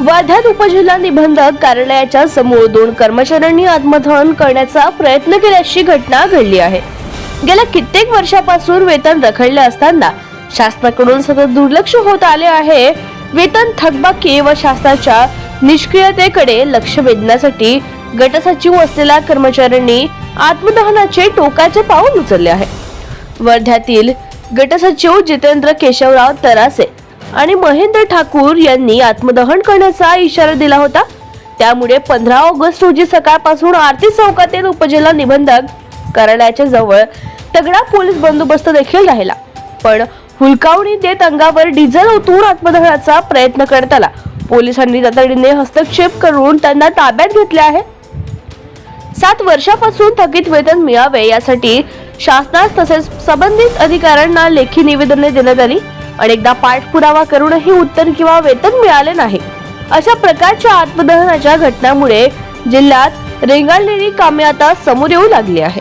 वर्ध्यात उपजिल्हा निबंधक कार्यालयाच्या समोर दोन कर्मचाऱ्यांनी आत्मदहन करण्याचा प्रयत्न केल्याची घटना घडली आहे. गेल्या कित्येक वर्षापासून वेतन रखडले असताना शासनाकडून सतत दुर्लक्ष होत आले आहे. वेतन थकबाकी व शासनाच्या निष्क्रियतेकडे लक्ष वेधण्यासाठी गटसचिव असलेल्या कर्मचाऱ्यांनी आत्मदहनाचे टोकाचे पाऊल उचलले आहे. वर्ध्यातील गटसचिव जितेंद्र केशवराव तरासे आणि महेंद्र ठाकूर यांनी आत्मदहन करण्याचा इशारा दिला होता. त्यामुळे पंधरा ऑगस्ट रोजी सकाळपासून आरती चौकातील उपजिल्हा निबंधक कार्यालयाच्या जवळ तगडा पोलीस बंदोबस्त देखील राहिला. पण हुलकावणी देत अंगावर डिझेल ओतून आत्मदहनाचा प्रयत्न करत आला पोलिसांनी तातडीने हस्तक्षेप करून त्यांना ताब्यात घेतले आहे. सात वर्षापासून थकीत वेतन मिळावे यासाठी शासनास तसेच संबंधित अधिकाऱ्यांना लेखी निवेदने देण्यात आली. अनेकदा पाठपुरावा करूनही उत्तर किंवा वेतन मिळाले नाही. अशा प्रकारच्या आत्मदहनाच्या घटनामुळे जिल्ह्यात रेंगाळलेली कामे आता समोर येऊ लागली आहे